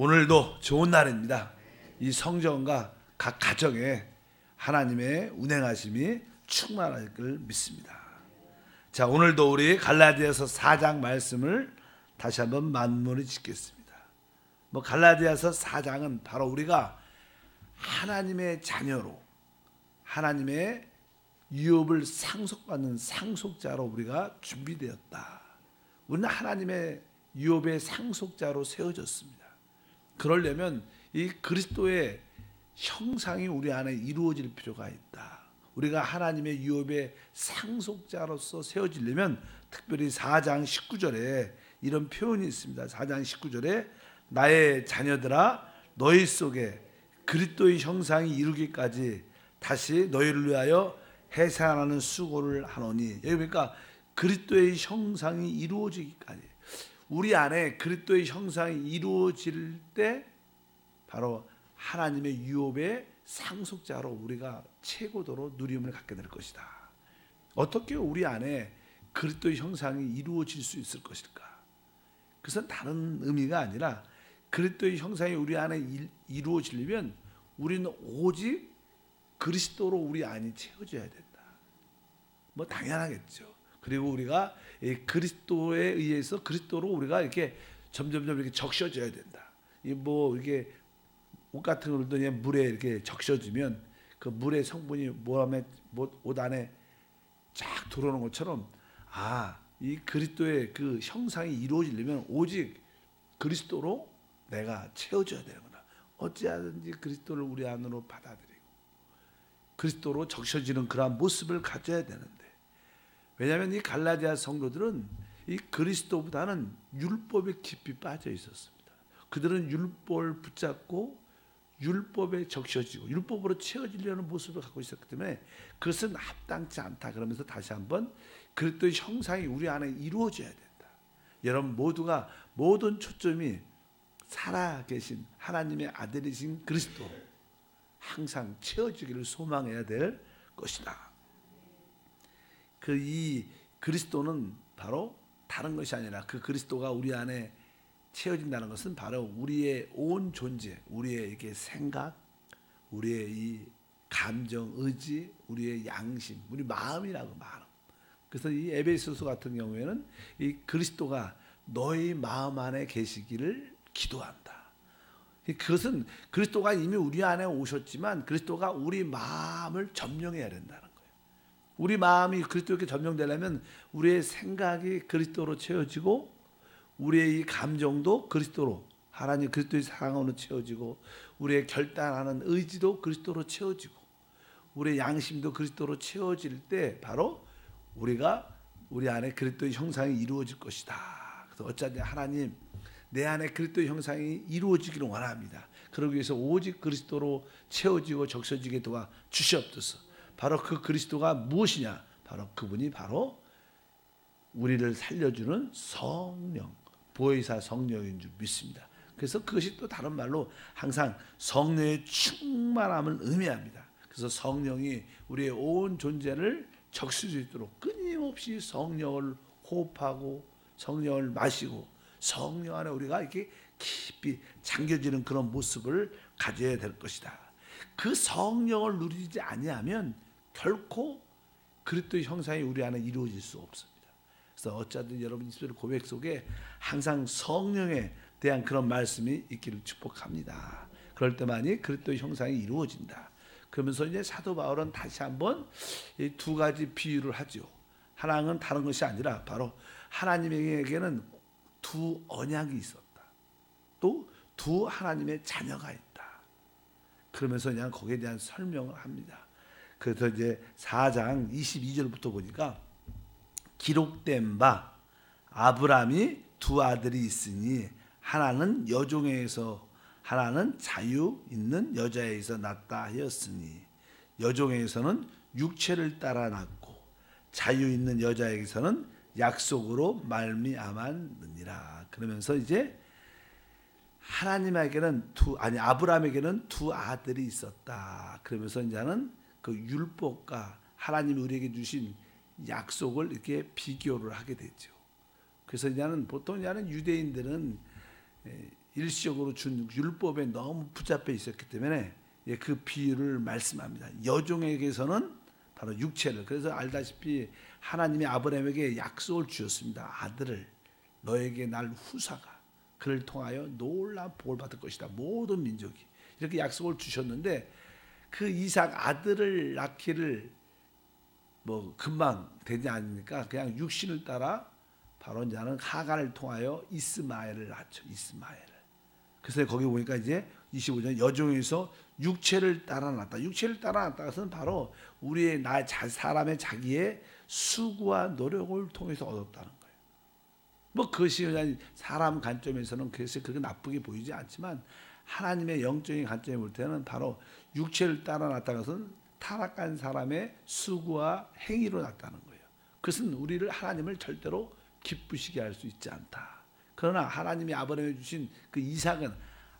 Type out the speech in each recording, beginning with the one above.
오늘도 좋은 날입니다. 이 성전과 각 가정에 하나님의 운행하심이 충만할 걸 믿습니다. 자, 오늘도 우리 갈라디아서 4장 말씀을 다시 한번 만문을 짓겠습니다. 뭐 갈라디아서 4장은 바로 우리가 하나님의 자녀로 하나님의 유업을 상속받는 상속자로 우리가 준비되었다. 우리는 하나님의 유업의 상속자로 세워졌습니다. 그러려면 이 그리스도의 형상이 우리 안에 이루어질 필요가 있다. 우리가 하나님의 유업의 상속자로서 세워지려면 특별히 4장 19절에 이런 표현이 있습니다. 4장 19절에 나의 자녀들아 너희 속에 그리스도의 형상이 이루기까지 다시 너희를 위하여 해산하는 수고를 하노니 여기 보니까 그리스도의 형상이 이루어지기까지 우리 안에 그리스도의 형상이 이루어질 때 바로 하나님의 유업의 상속자로 우리가 최고도로 누림을 갖게 될 것이다. 어떻게 우리 안에 그리스도의 형상이 이루어질 수 있을 것일까? 그것은 다른 의미가 아니라 그리스도의 형상이 우리 안에 이루어지려면 우리는 오직 그리스도로 우리 안이 채워져야 된다. 뭐 당연하겠죠. 그리고 우리가 그리스도에 의해서 그리스도로 우리가 이렇게 점점점 이렇게 적셔져야 된다. 이 뭐 이렇게 옷 같은 걸도 그냥 물에 이렇게 적셔지면 그 물의 성분이 뭐하면 옷 안에 쫙 들어오는 것처럼 아 이 그리스도의 그 형상이 이루어지려면 오직 그리스도로 내가 채워져야 되는구나. 어찌하든지 그리스도를 우리 안으로 받아들이고 그리스도로 적셔지는 그러한 모습을 가져야 되는데 왜냐하면 이 갈라디아 성도들은 이 그리스도보다는 율법에 깊이 빠져 있었습니다. 그들은 율법을 붙잡고 율법에 적셔지고 율법으로 채워지려는 모습을 갖고 있었기 때문에 그것은 합당치 않다. 그러면서 다시 한번 그리스도의 형상이 우리 안에 이루어져야 된다. 여러분 모두가 모든 초점이 살아계신 하나님의 아들이신 그리스도 항상 채워지기를 소망해야 될 것이다. 그 이 그리스도는 바로 다른 것이 아니라 그 그리스도가 우리 안에 채워진다는 것은 바로 우리의 온 존재, 우리의 이게 생각, 우리의 이 감정, 의지, 우리의 양심, 우리 마음이라고 마음. 그래서 이 에베소서 같은 경우에는 이 그리스도가 너희 마음 안에 계시기를 기도한다. 그것은 그리스도가 이미 우리 안에 오셨지만 그리스도가 우리 마음을 점령해야 된다는 우리 마음이 그리스도께 점령되려면 우리의 생각이 그리스도로 채워지고 우리의 이 감정도 그리스도로 하나님 그리스도의 사랑으로 채워지고 우리의 결단하는 의지도 그리스도로 채워지고 우리의 양심도 그리스도로 채워질 때 바로 우리가 우리 안에 그리스도의 형상이 이루어질 것이다. 그래서 어차피 하나님 내 안에 그리스도의 형상이 이루어지기를 원합니다. 그러기 위해서 오직 그리스도로 채워지고 적셔지게 도와 주시옵소서. 바로 그 그리스도가 무엇이냐? 바로 그분이 바로 우리를 살려주는 성령, 보혜사 성령인 줄 믿습니다. 그래서 그것이 또 다른 말로 항상 성령의 충만함을 의미합니다. 그래서 성령이 우리의 온 존재를 적실 수 있도록 끊임없이 성령을 호흡하고 성령을 마시고 성령 안에 우리가 이렇게 깊이 잠겨지는 그런 모습을 가져야 될 것이다. 그 성령을 누리지 아니하면 결코 그리스도의 형상이 우리 안에 이루어질 수 없습니다. 그래서 어쩌든 여러분 입술 고백 속에 항상 성령에 대한 그런 말씀이 있기를 축복합니다. 그럴 때만이 그리스도의 형상이 이루어진다. 그러면서 이제 사도 바울은 다시 한번 이 두 가지 비유를 하죠. 하나는 다른 것이 아니라 바로 하나님에게는 두 언약이 있었다. 또 두 하나님의 자녀가 있다. 그러면서 그냥 거기에 대한 설명을 합니다. 그래서 이제 4장 22절부터 보니까 기록된 바 아브라함이 두 아들이 있으니 하나는 여종에서 하나는 자유 있는 여자에서 낳다 하였으니 여종에서는 육체를 따라 낳고 자유 있는 여자에게서는 약속으로 말미암았느니라. 그러면서 이제 하나님에게는 두 아니 아브라함에게는 두 아들이 있었다. 그러면서 이제는 그 율법과 하나님이 우리에게 주신 약속을 이렇게 비교를 하게 되죠. 그래서 이제는 보통 이제는 유대인들은 일시적으로 준 율법에 너무 붙잡혀 있었기 때문에 예, 그 비유를 말씀합니다. 여종에게서는 바로 육체를 그래서 알다시피 하나님이 아브라함에게 약속을 주셨습니다. 아들을 너에게 날 후사가 그를 통하여 놀라운 복을 받을 것이다. 모든 민족이 이렇게 약속을 주셨는데 그 이삭 아들을 낳기를 뭐 금방 되지 않으니까 그냥 육신을 따라 바로 이제는 하간을 통하여 이스마엘을 낳죠. 이스마엘을. 그래서 거기 보니까 이제 25절 여종에서 육체를 따라 낳다. 육체를 따라 낳다 것은 바로 우리의 나 사람의 자기의 수고와 노력을 통해서 얻었다는 거예요. 뭐 그것이 그냥 사람 관점에서는 그것이 그렇게 나쁘게 보이지 않지만 하나님의 영적인 관점에 볼 때는 바로 육체를 따라 낳다 것은 타락한 사람의 수고와 행위로 났다는 거예요. 그것은 우리를 하나님을 절대로 기쁘시게 할 수 있지 않다. 그러나 하나님이 아브라함에 주신 그 이삭은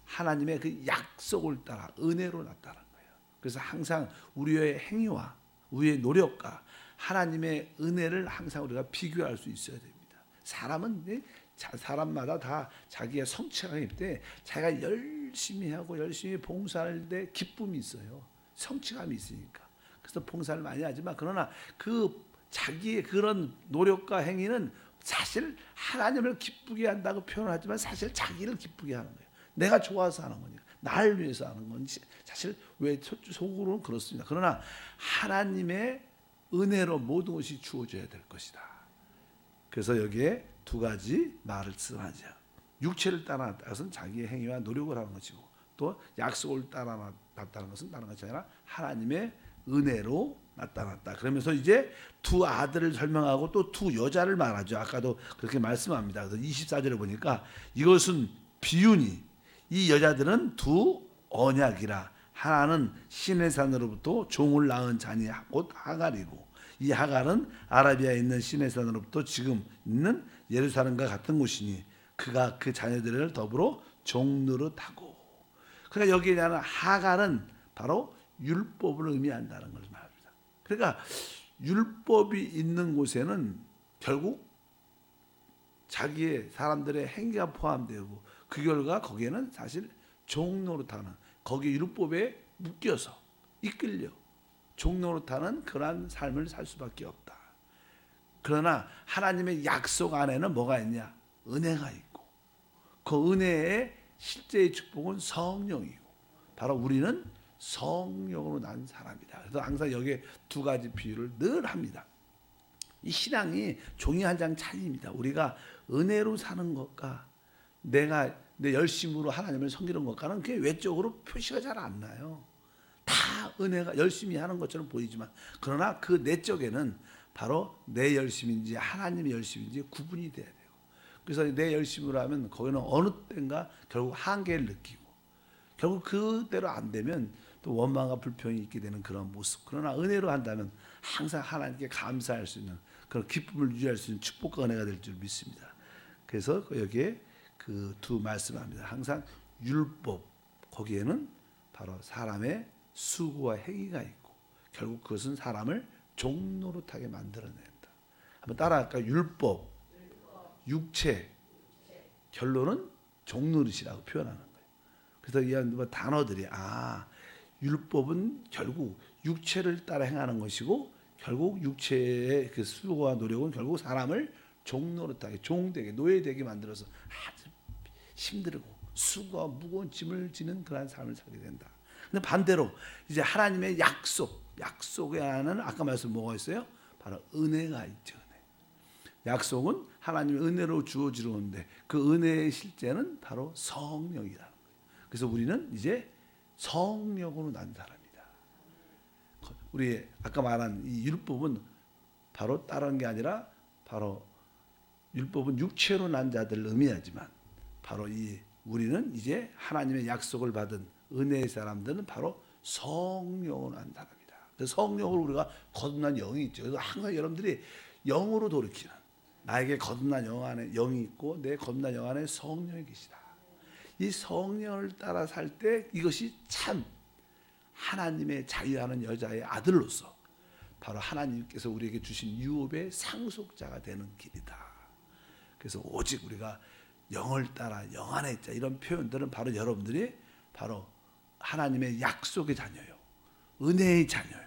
하나님의 그 약속을 따라 은혜로 났다는 거예요. 그래서 항상 우리의 행위와 우리의 노력과 하나님의 은혜를 항상 우리가 비교할 수 있어야 됩니다. 사람은 사람마다 다 자기의 성취가 있때 자기가 열 심히 하고 열심히 봉사할 때 기쁨이 있어요. 성취감이 있으니까. 그래서 봉사를 많이 하지만 그러나 그 자기의 그런 노력과 행위는 사실 하나님을 기쁘게 한다고 표현하지만 사실 자기를 기쁘게 하는 거예요. 내가 좋아서 하는 거니까. 나를 위해서 하는 건지 사실 왜 속으로는 그렇습니다. 그러나 하나님의 은혜로 모든 것이 주어져야 될 것이다. 그래서 여기에 두 가지 말을 쓰하죠. 육체를 따라 것은 자기의 행위와 노력을 하는 것이고 또 약속을 따라 났다는 것은 다른 것이 아니라 하나님의 은혜로 나타났다. 그러면서 이제 두 아들을 설명하고 또 두 여자를 말하죠. 아까도 그렇게 말씀합니다. 그래서 24절에 보니까 이것은 비유니 이 여자들은 두 언약이라 하나는 신의 산으로부터 종을 낳은 자니 곧 하갈이고 이 하갈은 아라비아에 있는 신의 산으로부터 지금 있는 예루살렘과 같은 곳이니 그가 그 자녀들을 더불어 종노릇하고 그러니까 여기에 대한 하갈은 바로 율법을 의미한다는 걸 말합니다. 그러니까 율법이 있는 곳에는 결국 자기의 사람들의 행위가 포함되고 그 결과 거기에는 사실 종노릇하는 거기 율법에 묶여서 이끌려 종노릇하는 그러한 삶을 살 수밖에 없다. 그러나 하나님의 약속 안에는 뭐가 있냐? 은혜가 있고 그 은혜의 실제의 축복은 성령이고 바로 우리는 성령으로 난 사람이다. 그래서 항상 여기에 두 가지 비유를 늘 합니다. 이 신앙이 종이 한 장 차이입니다. 우리가 은혜로 사는 것과 내가 내 열심으로 하나님을 섬기는 것과는 그게 외적으로 표시가 잘 안 나요. 다 은혜가 열심히 하는 것처럼 보이지만 그러나 그 내적에는 바로 내 열심인지 하나님의 열심인지 구분이 돼야 돼요. 그래서 내 열심으로 하면 거기는 어느 때인가 결국 한계를 느끼고 결국 그대로 안 되면 또 원망과 불평이 있게 되는 그런 모습. 그러나 은혜로 한다면 항상 하나님께 감사할 수 있는 그런 기쁨을 유지할 수 있는 축복과 은혜가 될 줄 믿습니다. 그래서 여기에 그 두 말씀합니다. 항상 율법 거기에는 바로 사람의 수고와 행위가 있고 결국 그것은 사람을 종노릇하게 만들어낸다. 한번 따라할까? 율법, 육체, 결론은 종노릇이라고 표현하는 거예요. 그래서 이뭐 단어들이 아 율법은 결국 육체를 따라 행하는 것이고 결국 육체의 그 수고와 노력은 결국 사람을 종노릇하게 종되게 노예되게 만들어서 아주 힘들고 수고와 무거운 짐을 지는 그러한 삶을 살게 된다. 근데 반대로 이제 하나님의 약속, 약속에 하는 아까 말씀 뭐가 있어요? 바로 은혜가 있죠. 약속은 하나님의 은혜로 주어지는데 그 은혜의 실제는 바로 거예요. 그래서 우리는 이제 성령으로 난 사람이다. 우리 아까 말한 이 율법은 바로 다른 게 아니라 바로 율법은 육체로 난 자들을 의미하지만 바로 이 우리는 이제 하나님의 약속을 받은 은혜의 사람들은 바로 성령으로 난 사람이다. 그래서 성령으로 우리가 거듭난 영이 있죠. 그래서 항상 여러분들이 영으로 돌이키는 나에게 거듭난 영 안에 영이 있고 내 거듭난 영 안에 성령이 계시다. 이 성령을 따라 살 때 이것이 참 하나님의 자유하는 여자의 아들로서 바로 하나님께서 우리에게 주신 유업의 상속자가 되는 길이다. 그래서 오직 우리가 영을 따라 영 안에 있자 이런 표현들은 바로 여러분들이 바로 하나님의 약속의 자녀요. 은혜의 자녀요.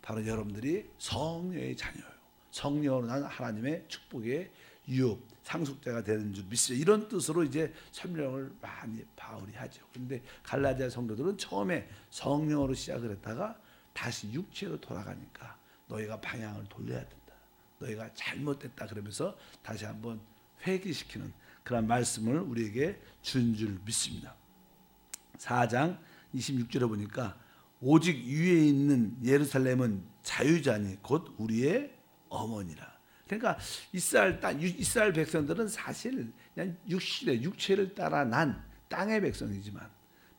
바로 여러분들이 성령의 자녀요. 성령으로 난 하나님의 축복의 유업 상속자가 되는 줄 믿습니다. 이런 뜻으로 이제 설명을 많이 바울이 하죠. 근데 갈라디아 성도들은 처음에 성령으로 시작을 했다가 다시 육체로 돌아가니까 너희가 방향을 돌려야 된다. 너희가 잘못됐다 그러면서 다시 한번 회개시키는 그런 말씀을 우리에게 준 줄 믿습니다. 4장 26절에 보니까 오직 위에 있는 예루살렘은 자유자니 곧 우리의 어머니라. 그러니까 이스라엘 땅 이스라엘 백성들은 사실 그냥 육신의 육체를 따라 난 땅의 백성이지만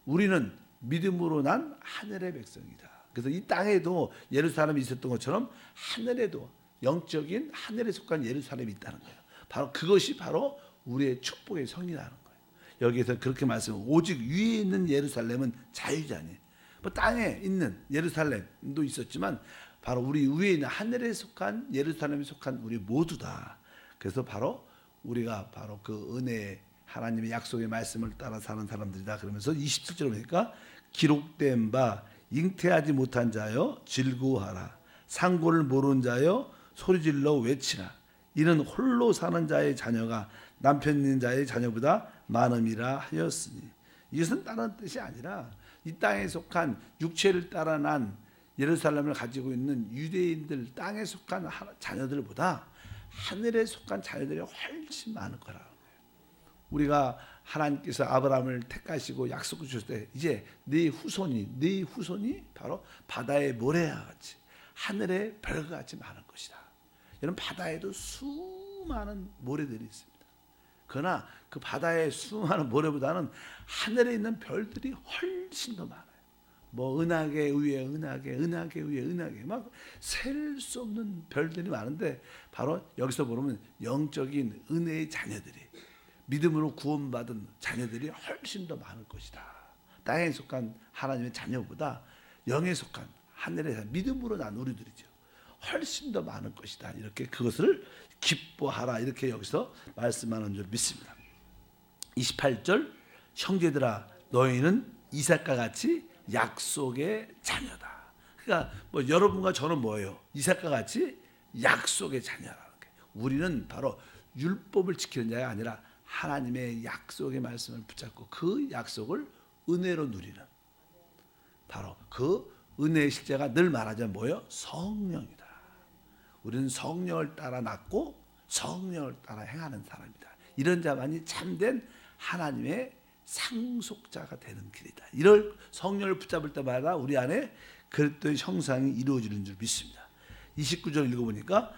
우리는 믿음으로 난 하늘의 백성이다. 그래서 이 땅에도 예루살렘이 있었던 것처럼 하늘에도 영적인 하늘에 속한 예루살렘이 있다는 거예요. 바로 그것이 바로 우리의 축복의 성이라는 거예요. 여기에서 그렇게 말씀 오직 위에 있는 예루살렘은 자유자니 뭐 땅에 있는 예루살렘도 있었지만 바로 우리 위에 있는 하늘에 속한 예루살렘에 속한 우리 모두다. 그래서 바로 우리가 바로 그 은혜 하나님의 약속의 말씀을 따라 사는 사람들이다. 그러면서 27절 보니까 기록된 바 잉태하지 못한 자여 즐거워하라. 상고를 모르는 자여 소리질러 외치라. 이는 홀로 사는 자의 자녀가 남편 있는 자의 자녀보다 많음이라 하였으니 이것은 다른 뜻이 아니라 이 땅에 속한 육체를 따라 난 예루살렘을 가지고 있는 유대인들 땅에 속한 자녀들보다 하늘에 속한 자녀들이 훨씬 많을 거라는 거예요. 우리가 하나님께서 아브라함을 택하시고 약속 주셨을 때 이제 네 후손이 네 후손이 바로 바다의 모래와 같이 하늘의 별과 같이 많을 것이다. 여러분 바다에도 수많은 모래들이 있습니다. 그러나 그 바다의 수많은 모래보다는 하늘에 있는 별들이 훨씬 더 많아요. 뭐 은하계 위에 은하계, 은하계 위에 은하계 막 셀 수 없는 별들이 많은데 바로 여기서 보면 영적인 은혜의 자녀들이 믿음으로 구원받은 자녀들이 훨씬 더 많을 것이다. 땅에 속한 하나님의 자녀보다 영에 속한 하늘의 믿음으로 난 우리들이죠. 훨씬 더 많을 것이다. 이렇게 그것을 기뻐하라 이렇게 여기서 말씀하는 줄 믿습니다. 28절 형제들아 너희는 이삭과 같이 약속의 자녀다. 그러니까 뭐 여러분과 저는 뭐예요? 이삭과 같이 약속의 자녀라는 게. 우리는 바로 율법을 지키는 자가 아니라 하나님의 약속의 말씀을 붙잡고 그 약속을 은혜로 누리는 바로 그 은혜의 실제가 늘 말하자면 뭐예요? 성령이다. 우리는 성령을 따라 낳고 성령을 따라 행하는 사람이다. 이런 자만이 참된 하나님의 상속자가 되는 길이다. 이럴 성령을 붙잡을 때마다 우리 안에 그리스도의 형상이 이루어지는 줄 믿습니다. 29절 읽어보니까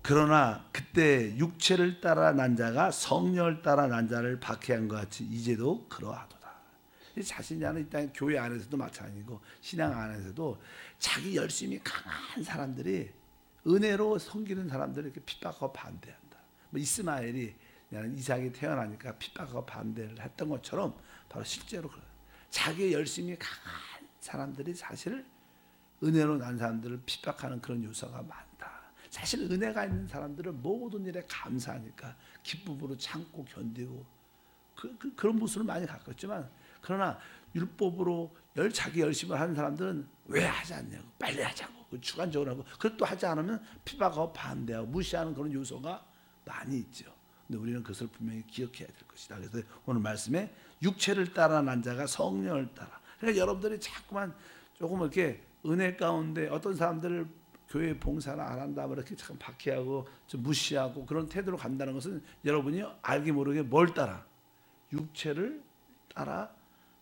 그러나 그때 육체를 따라 난 자가 성령을 따라 난 자를 박해한 것 같이 이제도 그러하도다. 자신이 하는 이 교회 안에서도 마찬가지고 신앙 안에서도 자기 열심이 강한 사람들이 은혜로 섬기는 사람들을 이렇게 핍박하고 반대한다. 뭐 이스마엘이 나는 이삭이 태어나니까 핍박하고 반대를 했던 것처럼 바로 실제로 그래요. 자기 열심히 강한 사람들이 사실 은혜로 난 사람들을 핍박하는 그런 요소가 많다. 사실 은혜가 있는 사람들은 모든 일에 감사하니까 기쁨으로 참고 견디고 그, 그, 그런 모습을 많이 가꿨지만 그러나 율법으로 열 자기 열심히 하는 사람들은 왜 하지 않냐고 빨리 하자고 그 주관적으로 하고 그것도 하지 않으면 핍박하고 반대하고 무시하는 그런 요소가 많이 있죠. 근데 우리는 그것을 분명히 기억해야 될 것이다. 그래서 오늘 말씀에 육체를 따라 난 자가 성령을 따라. 그러니까 여러분들이 자꾸만 조금 이렇게 은혜 가운데 어떤 사람들을 교회 봉사를 안 한다 뭐 이렇게 참 박해하고 좀 무시하고 그런 태도로 간다는 것은 여러분이 알기 모르게 뭘 따라 육체를 따라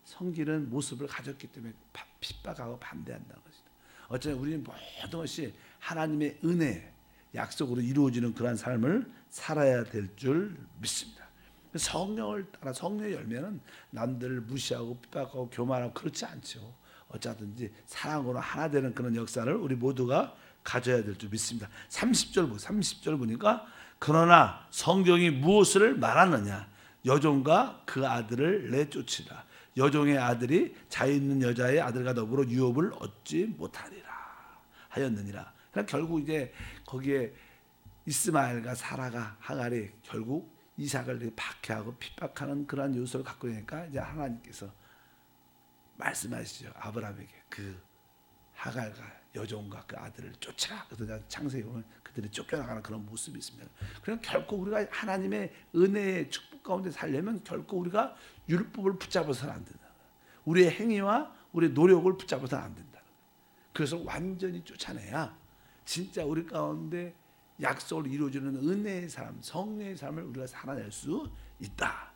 섬기는 모습을 가졌기 때문에 핍박하고 반대한다는 것이다. 어쩌면 우리는 모든 것이 하나님의 은혜 약속으로 이루어지는 그러한 삶을 살아야 될 줄 믿습니다. 성령을 따라 성령의 열매는 남들을 무시하고 핍박하고 교만하고 그렇지 않죠. 어쩌든지 사랑으로 하나 되는 그런 역사를 우리 모두가 가져야 될 줄 믿습니다. 30절 보 30절 보니까 그러나 성경이 무엇을 말하느냐 여종과 그 아들을 내쫓으라 여종의 아들이 자유 있는 여자의 아들과 더불어 유업을 얻지 못하리라 하였느니라. 그러니까 결국 이제 거기에 이스마엘과 사라가 하갈이 결국 이삭을 박해하고 핍박하는 그러한 요소를 갖고 있으니까 이제 하나님께서 말씀하시죠 아브라함에게 그 하갈과 여종과 그 아들을 쫓아 그래서 창세기 보면 그들이 쫓겨나가는 그런 모습이 있습니다. 그럼 결코 우리가 하나님의 은혜의 축복 가운데 살려면 결코 우리가 율법을 붙잡아서는 안 된다. 우리의 행위와 우리의 노력을 붙잡아서는 안 된다. 그래서 완전히 쫓아내야 진짜 우리 가운데 약속을 이루어주는 은혜의 삶, 성령의 삶을 우리가 살아낼 수 있다.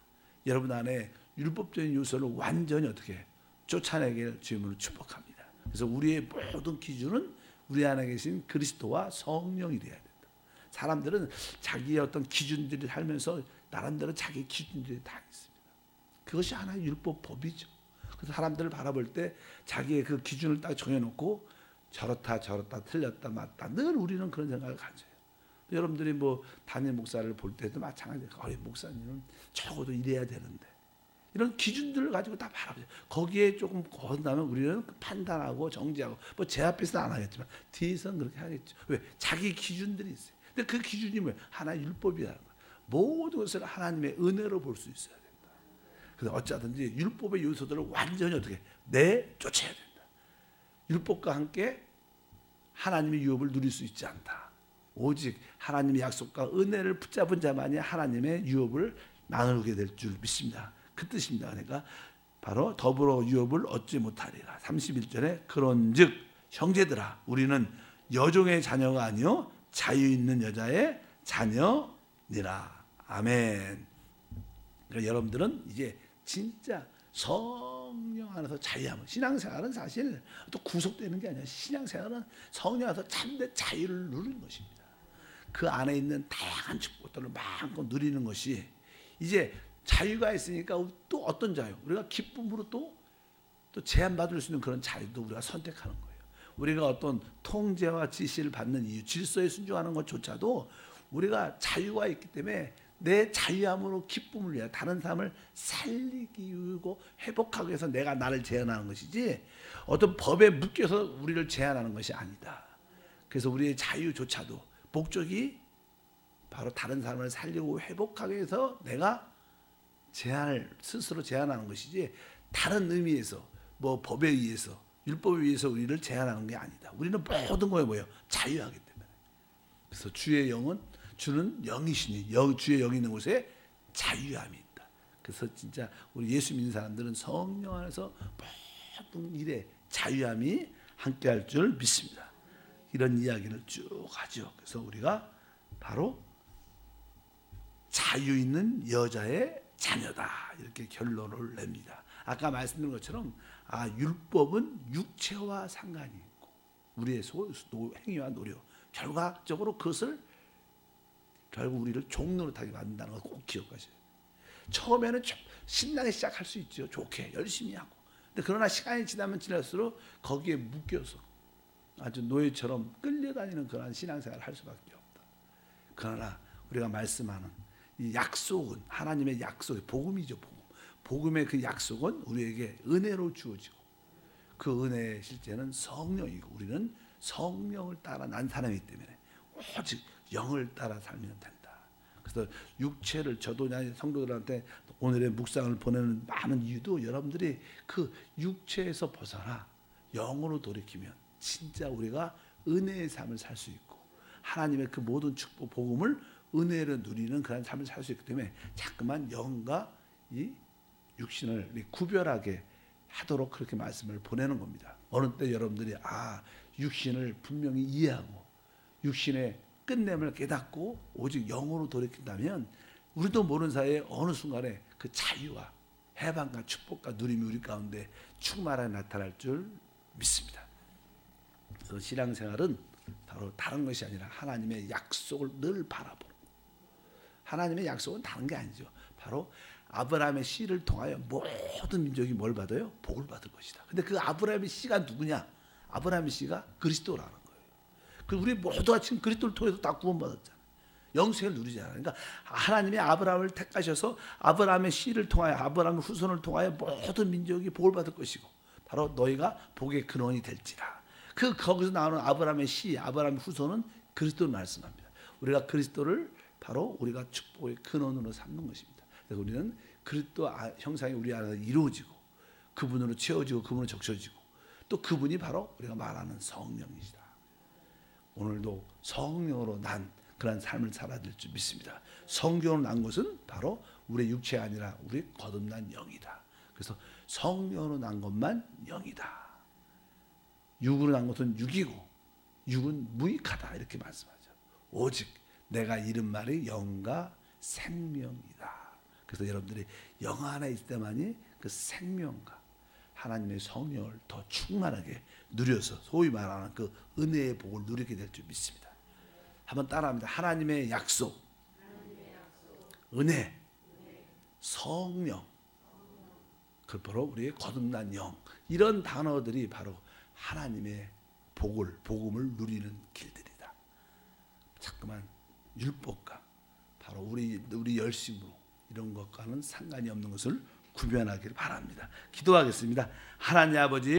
여러분 안에 율법적인 요소를 완전히 어떻게 쫓아내길 주님으로 축복합니다. 그래서 우리의 모든 기준은 우리 안에 계신 그리스도와 성령이 되어야 된다. 사람들은 자기의 어떤 기준들이 살면서 나름대로 자기 기준들이 다 있습니다. 그것이 하나의 율법 법이죠. 그래서 사람들을 바라볼 때 자기의 그 기준을 딱 정해놓고 저렇다 저렇다 틀렸다 맞다 늘 우리는 그런 생각을 가져요. 여러분들이 뭐 담임 목사를 볼 때도 마찬가지예요. 어이 목사님은 적어도 이래야 되는데 이런 기준들을 가지고 다 바라보죠. 거기에 조금 거듭나면 우리는 판단하고 정지하고 뭐 제 앞에서는 안 하겠지만 뒤에서는 그렇게 하겠죠. 왜? 자기 기준들이 있어요. 근데 그 기준이 뭐예요? 하나의 율법이라는 거예요. 모든 것을 하나님의 은혜로 볼 수 있어야 된다. 그래서 어쩌든지 율법의 요소들을 완전히 어떻게 내쫓아야 된다. 율법과 함께 하나님의 유업을 누릴 수 있지 않다. 오직 하나님의 약속과 은혜를 붙잡은 자만이 하나님의 유업을 나누게 될 줄 믿습니다. 그 뜻입니다. 그러니까 바로 더불어 유업을 얻지 못하리라. 31절에 그런즉 형제들아 우리는 여종의 자녀가 아니요 자유 있는 여자의 자녀니라. 아멘. 그러니까 여러분들은 이제 진짜 성령 안에서 자유함을 신앙생활은 사실 또 구속되는 게 아니라 신앙생활은 성령 안에서 참된 자유를 누리는 것입니다. 그 안에 있는 다양한 축복들을 마음껏 누리는 것이 이제 자유가 있으니까 또 어떤 자유? 우리가 기쁨으로 또, 또 제한받을 수 있는 그런 자유도 우리가 선택하는 거예요. 우리가 어떤 통제와 지시를 받는 이유, 질서에 순종하는 것조차도 우리가 자유가 있기 때문에 내 자유함으로 기쁨을 위해 다른 사람을 살리기 위고 회복하기 위해서 내가 나를 제한하는 것이지 어떤 법에 묶여서 우리를 제한하는 것이 아니다. 그래서 우리의 자유조차도 목적이 바로 다른 사람을 살리고 회복하기 위해서 내가 제한을 스스로 제한하는 것이지 다른 의미에서 뭐 법에 의해서 율법에 의해서 우리를 제한하는 게 아니다. 우리는 모든 거에 뭐예요? 자유하기 때문에. 그래서 주의 영은 주는 영이시니 영, 주의 영이 있는 곳에 자유함이 있다. 그래서 진짜 우리 예수 믿는 사람들은 성령 안에서 모든 일에 자유함이 함께할 줄 믿습니다. 이런 이야기를 쭉 하죠. 그래서 우리가 바로 자유 있는 여자의 자녀다 이렇게 결론을 냅니다. 아까 말씀드린 것처럼 아 율법은 육체와 상관이 있고 우리의 소, 노, 행위와 노력 결과적으로 그것을 결국 우리를 종로로 타게 만든다는 걸 꼭 기억하셔요. 처음에는 신나게 시작할 수 있죠. 좋게 열심히 하고. 근데 그러나 시간이 지나면 지날수록 거기에 묶여서 아주 노예처럼 끌려다니는 그런 신앙생활을 할 수밖에 없다. 그러나 우리가 말씀하는 이 약속은 하나님의 약속, 복음이죠, 복음. 복음의 그 약속은 우리에게 은혜로 주어지고 그 은혜의 실제는 성령이고 우리는 성령을 따라 난 사람이기 때문에 오직 영을 따라 살면 된다. 그래서 육체를 저도 성도들한테 오늘의 묵상을 보내는 많은 이유도 여러분들이 그 육체에서 벗어나 영으로 돌이키면 진짜 우리가 은혜의 삶을 살 수 있고 하나님의 그 모든 축복 복음을 은혜를 누리는 그런 삶을 살 수 있기 때문에 자꾸만 영과 이 육신을 구별하게 하도록 그렇게 말씀을 보내는 겁니다. 어느 때 여러분들이 아 육신을 분명히 이해하고 육신의 끝냄을 깨닫고 오직 영으로 돌이킨다면 우리도 모르는 사이에 어느 순간에 그 자유와 해방과 축복과 누림이 우리 가운데 충만하게 나타날 줄 믿습니다. 그래서 신앙생활은 바로 다른 것이 아니라 하나님의 약속을 늘 바라보는 하나님의 약속은 다른 게 아니죠. 바로 아브라함의 씨를 통하여 모든 민족이 뭘 받아요? 복을 받을 것이다. 근데 그 아브라함의 씨가 누구냐? 아브라함의 씨가 그리스도라는 거예요. 그 우리 모두가 지금 그리스도를 통해서 다 구원받았잖아. 영생을 누리잖아. 그러니까 하나님의 아브라함을 택하셔서 아브라함의 씨를 통하여 아브라함의 후손을 통하여 모든 민족이 복을 받을 것이고 바로 너희가 복의 근원이 될지라. 그 거기서 나오는 아브라함의 씨, 아브라함의 후손은 그리스도를 말씀합니다. 우리가 그리스도를 바로 우리가 축복의 근원으로 삼는 것입니다. 그래서 우리는 그리스도 아- 형상이 우리 안에서 이루어지고 그분으로 채워지고 그분으로 적셔지고 또 그분이 바로 우리가 말하는 성령이시다. 오늘도 성령으로 난 그런 삶을 살아야 될 줄 믿습니다. 성경으로 난 것은 바로 우리의 육체가 아니라 우리 거듭난 영이다. 그래서 성령으로 난 것만 영이다. 육으로 난 것은 육이고 육은 무익하다 이렇게 말씀하죠. 오직 내가 이른 말이 영과 생명이다. 그래서 여러분들이 영 하나 있을 때만이 그 생명과 하나님의 성령을 더 충만하게 누려서 소위 말하는 그 은혜의 복을 누리게 될 줄 믿습니다. 한번 따라합니다. 하나님의 약속, 은혜, 성령, 그 바로 우리의 거듭난 영 이런 단어들이 바로 하나님의 복을 복음을 누리는 길들이다. 자꾸만 율법과 바로 우리 우리 열심으로 이런 것과는 상관이 없는 것을 구별하기를 바랍니다. 기도하겠습니다. 하나님 아버지